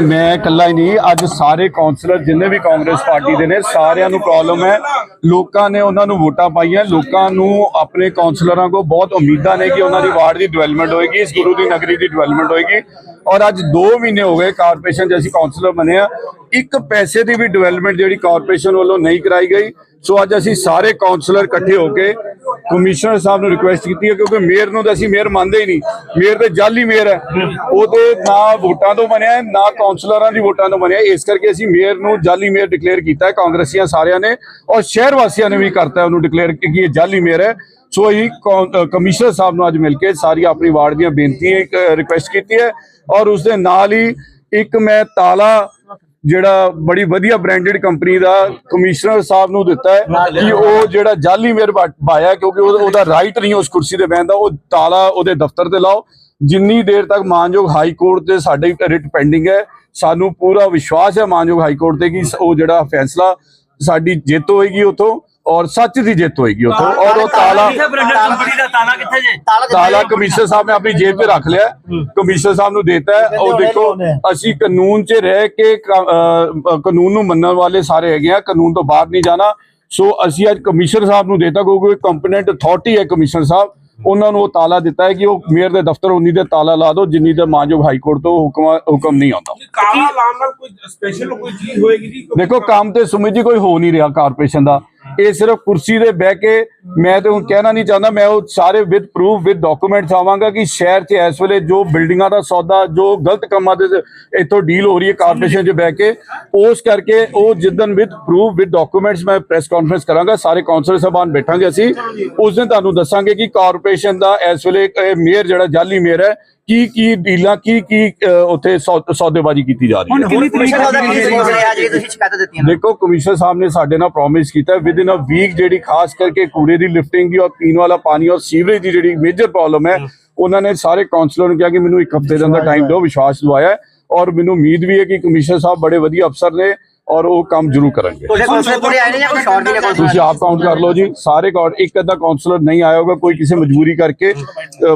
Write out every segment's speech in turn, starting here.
ਮੈਂ ਇਕੱਲਾ ਹੀ ਨਹੀਂ, ਅੱਜ ਸਾਰੇ ਕਾਉਂਸਲਰ ਜਿੰਨੇ ਵੀ ਕਾਂਗਰਸ ਪਾਰਟੀ ਦੇ ਨੇ, ਸਾਰਿਆਂ ਨੂੰ ਪ੍ਰੋਬਲਮ ਹੈ। ਲੋਕਾਂ ਨੇ ਉਹਨਾਂ ਨੂੰ ਵੋਟਾਂ ਪਾਈਆਂ, ਲੋਕਾਂ ਨੂੰ ਆਪਣੇ ਕਾਉਂਸਲਰਾਂ ਕੋ ਬਹੁਤ ਉਮੀਦਾਂ ਨੇ ਕਿ ਉਹਨਾਂ ਦੀ ਵਾਰਡ ਦੀ ਡਿਵੈਲਪਮੈਂਟ ਹੋਏਗੀ, ਇਸ ਗੁਰੂ ਦੀ ਨਗਰੀ ਦੀ ਡਿਵੈਲਪਮੈਂਟ ਹੋਏਗੀ। ਔਰ ਅੱਜ 2 ਮਹੀਨੇ ਹੋ ਗਏ ਕਾਰਪੋਰੇਸ਼ਨ ਦੇ ਅਸੀਂ ਕਾਉਂਸਲਰ ਬਣੇ ਆ। ਇੱਕ ਪੈਸੇ ਦੀ ਵੀ ਡਿਵੈਲਪਮੈਂਟ ਜਿਹੜੀ ਕਾਰਪੋਰੇਸ਼ਨ ਵੱਲੋਂ ਨਹੀਂ ਕਰਾਈ ਗਈ। ਸੋ ਅੱਜ ਅਸੀਂ ਸਾਰੇ ਕਾਉਂਸਲਰ ਇਕੱਠੇ ਹੋ ਕੇ ਕਮਿਸ਼ਨਰ ਸਾਹਿਬ ਨੂੰ ਰਿਕੁਐਸਟ ਕੀਤੀ ਹੈ ਕਿਉਂਕਿ ਮੇਅਰ ਨੂੰ ਤਾਂ ਅਸੀਂ ਮੇਅਰ ਮੰਨਦੇ ਹੀ ਨਹੀਂ। ਮੇਅਰ ਤੇ ਜਾਲੀ ਮੇਅਰ ਹੈ। ਉਹਦੇ ਨਾ ਵੋਟਾਂ ਤੋਂ ਬਣਿਆ ਹੈ, ਨਾ ਕਾਉਂਸਲਰਾਂ ਦੀ ਵੋਟਾਂ ਤੋਂ ਬਣਿਆ। ਇਸ ਕਰਕੇ ਅਸੀਂ ਮੇਅਰ ਨੂੰ ਜਾਲੀ ਮੇਅਰ ਡਿਕਲੇਅਰ ਕੀਤਾ ਹੈ। ਕਾਂਗਰਸੀਆਂ ਸਾਰਿਆਂ ਨੇ ਔਰ ਸ਼ਹਿਰ ਵਾਸੀਆਂ ਨੇ ਵੀ ਕਰਤਾ ਉਹਨੂੰ ਡਿਕਲੇਅਰ ਕਿ ਇਹ ਜਾਲੀ ਮੇਅਰ ਹੈ। ਸੋ ਅਸੀਂ ਕਮਿਸ਼ਨਰ ਸਾਹਿਬ ਨੂੰ ਅੱਜ ਮਿਲ ਕੇ ਸਾਰੀ ਆਪਣੀ ਵਾਰਡ ਦੀਆਂ ਬੇਨਤੀਆਂ ਰਿਕੁਐਸਟ ਕੀਤੀ ਹੈ। ਔਰ ਉਸ ਦੇ ਨਾਲ ਹੀ ਇੱਕ ਮੈਂ ਤਾਲਾ ਜਿਹੜਾ ਬੜੀ ਵਧੀਆ ਬ੍ਰਾਂਡਡ ਕੰਪਨੀ ਦਾ ਕਮਿਸ਼ਨਰ ਸਾਹਿਬ ਨੂੰ ਦਿੱਤਾ ਹੈ ਕਿ ਉਹ ਜਿਹੜਾ ਜਾਲੀ ਮੇਰ ਪਾਇਆ ਕਿਉਂਕਿ ਉਹ- ਉਹਦਾ ਰਾਈਟ ਨਹੀਂ ਉਸ ਕੁਰਸੀ ਤੇ ਬਹਿਣ ਦਾ ਉਹ ਤਾਲਾ ਉਹਦੇ ਦਫ਼ਤਰ ਤੇ ਲਾਓ। ਜਿੰਨੀ ਦੇਰ ਤੱਕ ਮਾਨਯੋਗ ਹਾਈ ਕੋਰਟ ਤੇ ਸਾਡੇ ਰਿਟ ਪੈਂਡਿੰਗ ਹੈ ਸਾਨੂੰ ਪੂਰਾ ਵਿਸ਼ਵਾਸ ਹੈ ਮਾਨਯੋਗ ਹਾਈ ਕੋਰਟ ਤੇ ਕਿ ਉਹ ਜਿਹੜਾ ਫੈਸਲਾ ਸਾਡੀ ਜਿੱਤ ਹੋਏਗੀ ਉਥੋਂ। ਔਰ ਸੱਚ ਦੀ ਜਿੱਤ ਹੋਏਗੀ ਉਥੋਂ। ਔਰ ਉਹ ਤਾਲਾ ਕੰਪਨੀ ਦਾ? ਤਾਲਾ ਕਿੱਥੇ ਜੇ? ਤਾਲਾ ਕਮਿਸ਼ਨਰ ਸਾਹਿਬ ਨੇ ਆਪਣੀ ਜੇਬ 'ਚ ਰੱਖ ਲਿਆ। ਹੈ। ਕਮਿਸ਼ਨਰ ਸਾਹਿਬ ਨੂੰ ਦੇਤਾ ਹੈ। ਉਹ ਦੇਖੋ ਅਸੀਂ ਕਾਨੂੰਨ 'ਚ ਰਹਿ ਕੇ ਕਾਨੂੰਨ ਨੂੰ ਮੰਨਣ ਵਾਲੇ ਸਾਰੇ ਹੈਗੇ ਆ। ਕਾਨੂੰਨ ਤੋਂ ਬਾਹਰ ਨਹੀਂ ਜਾਣਾ। ਸੋ ਅਸੀਂ ਅੱਜ ਕਮਿਸ਼ਨਰ ਸਾਹਿਬ ਨੂੰ ਦੇਤਾ ਕਿਉਂਕਿ ਕੰਪੀਟੈਂਟ ਅਥਾਰਟੀ ਹੈ ਕਮਿਸ਼ਨਰ ਸਾਹਿਬ। ਉਹਨਾਂ ਨੂੰ ਉਹ ਤਾਲਾ ਦਿੱਤਾ ਹੈ ਕਿ ਉਹ ਮੇਅਰ ਦੇ ਦਫ਼ਤਰ ਉਨੀ ਦੇ ਤਾਲਾ ਲਾ ਦਿਓ ਜਿੰਨੀ ਦੇ ਮਾਨਯੋਗ ਹਾਈ ਕੋਰਟ ਤੋਂ ਹੁਕਮ ਹੁਕਮ ਨਹੀਂ ਆਉਂਦਾ। ਕਾਲਾ ਲਾਉਣ ਨਾਲ ਕੋਈ ਸਪੈਸ਼ਲ ਕੋਈ ਚੀਜ਼ ਹੋਏਗੀ ਜੀ? ਦੇਖੋ ਕੰਮ ਤੇ ਸੁਮਿਤ ਜੀ ਕੋਈ ਹੋ ਨਹੀਂ ਰਿਹਾ ਕਾਰਪੋਰੇਸ਼ਨ ਦਾ। ਇਹ ਸਿਰਫ ਕੁਰਸੀ ਦੇ ਬਹਿ ਕੇ ਮੈਂ ਤੇ ਹੁਣ ਕਹਿਣਾ ਨਹੀਂ ਚਾਹੁੰਦਾ ਮੈਂ ਉਹ ਸਾਰੇ ਵਿਦ ਪ੍ਰੂਫ ਵਿਦ ਡਾਕੂਮੈਂਟਸ ਆਵਾਂਗਾ ਕਿ ਸ਼ਹਿਰ 'ਚ ਇਸ ਵੇਲੇ ਜੋ ਬਿਲਡਿੰਗਾਂ ਦਾ ਸੌਦਾ ਜੋ ਗਲਤ ਕੰਮਾਂ ਦੇ ਇੱਥੋਂ ਡੀਲ ਹੋ ਰਹੀ ਹੈ ਕਾਰਪੋਰੇਸ਼ਨ 'ਚ ਬਹਿ ਕੇ ਉਸ ਕਰਕੇ ਉਹ ਜਿੱਦਨ ਵਿਦ ਪ੍ਰੂਫ ਵਿਦ ਡਾਕੂਮੈਂਟਸ ਮੈਂ ਪ੍ਰੈਸ ਕਾਨਫਰੰਸ ਕਰਾਂਗਾ ਸਾਰੇ ਕਾਉਂਸਲਰ ਸਾਹਿਬਾਨ ਬੈਠਾਂਗੇ ਅਸੀਂ ਉਸ ਦਿਨ ਤੁਹਾਨੂੰ ਦੱਸਾਂਗੇ ਕਿ ਕਾਰਪੋਰੇਸ਼ਨ ਦਾ ਇਸ ਵੇਲੇ ਮੇਅਰ ਜਿਹੜਾ ਜਾਲੀ ਮੇਅਰ ਹੈ ਕੀ ਕੀ ਡੀਲਾਂ ਕੀ ਕੀ ਉੱਥੇ ਸੌ- ਸੌਦੇਬਾਜ਼ੀ ਕੀਤੀ ਜਾ ਰਹੀ ਹੈ। ਕਿੰਨੀ ਤਰੀਕ ਦਾ ਜਿਹੜੀ ਤੁਸੀਂ ਸ਼ਿਕਾਇਤ ਦਿੱਤੀਆਂ ਦੇਖੋ ਕਮਿਸ਼ਨਰ ਸਾਹਿਬ ਨੇ ਸਾਡੇ ਨਾਲ ਪ੍ਰੋਮਿਸ ਕੀਤਾ ਵਿਦ ਇਨ ਅ ਵੀਕ ਜਿਹੜੀ ਖਾਸ ਕਰਕੇ ਕੂੜੇ ਦੀ ਲਿਫਟਿੰਗ ਦੀ ਔਰ ਪੀਣ ਵਾਲਾ ਪਾਣੀ ਔਰ ਸੀਵਰੇਜ ਦੀ ਜਿਹੜੀ ਮੇਜਰ ਪ੍ਰੋਬਲਮ ਹੈ ਉਹਨਾਂ ਨੇ ਸਾਰੇ ਕਾਉਂਸਲਰ ਨੂੰ ਕਿਹਾ ਕਿ ਮੈਨੂੰ ਇੱਕ ਹਫ਼ਤੇ ਦੇ ਟਾਈਮ ਦਿਓ ਵਿਸ਼ਵਾਸ ਦਵਾਇਆ। ਔਰ ਮੈਨੂੰ ਉਮੀਦ ਵੀ ਹੈ ਕਿ ਕਮਿਸ਼ਨਰ ਸਾਹਿਬ ਬੜੇ ਵਧੀਆ ਅਫਸਰ ਨੇ। ਔਰ ਉਹ ਕੰਮ ਜ਼ਰੂਰ ਕਰਨਗੇ। ਤੁਹਾਡੇ ਕੌਂਸਲਰ ਕੋਲੇ ਆਏ ਨੇ ਜਾਂ ਕੋਈ ਸ਼ਾਰਟ ਵੀ ਨੇ ਕੌਂਸਲਰ ਤੁਸੀਂ ਆਪ ਕਾਊਂਟ ਕਰ ਲਓ ਜੀ। ਸਾਰੇ ਕਾਊਂਟ ਇੱਕ ਅੱਧਾ ਕਾਉਂਸਲਰ ਨਹੀਂ ਆਇਆ ਹੋਗਾ ਕੋਈ ਕਿਸੇ ਮਜਬੂਰੀ ਕਰਕੇ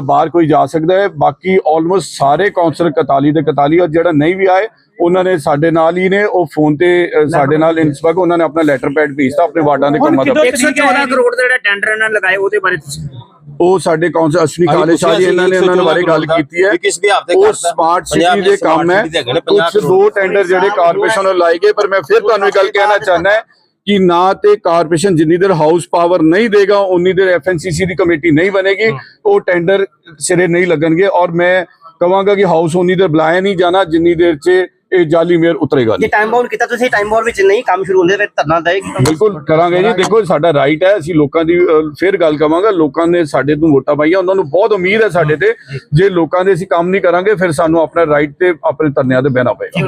ਬਾਹਰ ਕੋਈ ਜਾ ਸਕਦਾ ਹੈ। ਬਾਕੀ ਆਲਮੋਸਟ ਸਾਰੇ ਕਾਉਂਸਲਰ 41 ਦੇ 41 ਔਰ ਜਿਹੜਾ ਨਹੀਂ ਵੀ ਆਏ ਉਹਨਾਂ ਨੇ ਸਾਡੇ ਨਾਲ ਹੀ ਨੇ। ਉਹ ਫੋਨ ਤੇ ਸਾਡੇ ਨਾਲ ਇੰਸਪੈਕਟ ਉਹਨਾਂ ਨੇ ਆਪਣਾ ਲੈਟਰ ਪੈਡ ਭੇਜਤਾ ਆਪਣੇ ਵਾਰਡਾਂ ਦੇ ਕੰਮਾਂ ਦਾ। 114 ਕਰੋੜ ਦੇ ਜਿਹੜੇ ਟੈਂਡਰ ਇਹਨਾਂ ਨੇ ਲਗਾਏ ਉਹਦੇ ਬਾਰੇ ਤੁਸੀਂ ਉਹ ਸਾਡੇ ਕਾਉਂਸਲ ਅਸ਼ਵਨੀ ਕਾਲੇ ਸ਼ਾਹ ਜੀ ਇਹਨਾਂ ਨੇ ਉਹਨਾਂ ਦੇ ਬਾਰੇ ਗੱਲ ਕੀਤੀ ਹੈ ਕਿਸ ਵੀ ਹਫ਼ਤੇ ਉਹ। ਸਮਾਰਟ ਸਿਟੀ ਦੇ ਕੰਮ ਹੈ ਨੇ, ਕੁਝ। ਦੋ ਟੈਂਡਰ ਜਿਹੜੇ ਕਾਰਪੋਰੇਸ਼ਨ ਵੱਲੋਂ ਲਾਏ ਗਏ ਪਰ ਮੈਂ ਫਿਰ ਤੁਹਾਨੂੰ ਇਹ ਗੱਲ ਕਹਿਣਾ ਚਾਹੁੰਦਾ ਹੈ ਕਿ ਨਾ ਤੇ ਕਾਰਪੋਰੇਸ਼ਨ ਜਿੰਨੀ ਦੇਰ ਹਾਊਸ ਪਾਵਰ ਨਹੀਂ ਦੇਗਾ ਉਨੀ ਦੇਰ ਐਫਐਨਸੀਸੀ ਦੀ ਕਮੇਟੀ ਨਹੀਂ ਬਣੇਗੀ ਉਹ ਟੈਂਡਰ ਸਿਰੇ ਨਹੀਂ ਲੱਗਣਗੇ ਔਰ ਮੈਂ ਕਹਾਂਗਾ ਕਿ ਹਾਊਸ ਉਨੀ ਦੇਰ ਬੁਲਾਇਆ ਨਹੀਂ ਜਾਣਾ ਜਿੰਨੀ ਦੇਰ 'ਚ ਇਹ ਜਾਲੀ ਮੇਅਰ ਉਤਰੇਗਾ ਜੇ ਨਹੀਂ। ਟਾਈਮ ਬਾਉਂਡ ਕੀਤਾ ਤੁਸੀਂ ਟਾਈਮ ਬਾਉਂਡ ਵਿੱਚ ਨਹੀਂ ਕੰਮ ਸ਼ੁਰੂ ਹੁੰਦੇ ਫਿਰ ਧਰਨਾ ਦੇਗੀ ਬਿਲਕੁਲ ਕਰਾਂਗੇ ਜੀ। ਦੇਖੋ ਸਾਡਾ ਰਾਈਟ ਹੈ। ਅਸੀਂ ਲੋਕਾਂ ਦੀ ਅਹ, ਫਿਰ ਗੱਲ ਕਵਾਂਗਾ। ਲੋਕਾਂ ਨੇ ਸਾਡੇ ਤੋਂ ਵੋਟਾਂ ਪਾਈਆਂ। ਉਹਨਾਂ ਨੂੰ ਬਹੁਤ ਉਮੀਦ ਹੈ ਸਾਡੇ ਤੇ। ਜੇ। ਲੋਕਾਂ ਦੇ ਅਸੀਂ ਕੰਮ ਨਹੀਂ ਕਰਾਂਗੇ ਫਿਰ ਸਾਨੂੰ ਆਪਣਾ ਰਾਈਟ ਤੇ ਆਪਣੇ ਧਰਨਿਆਂ ਤੇ ਬਹਿਣਾ ਪਏਗਾ।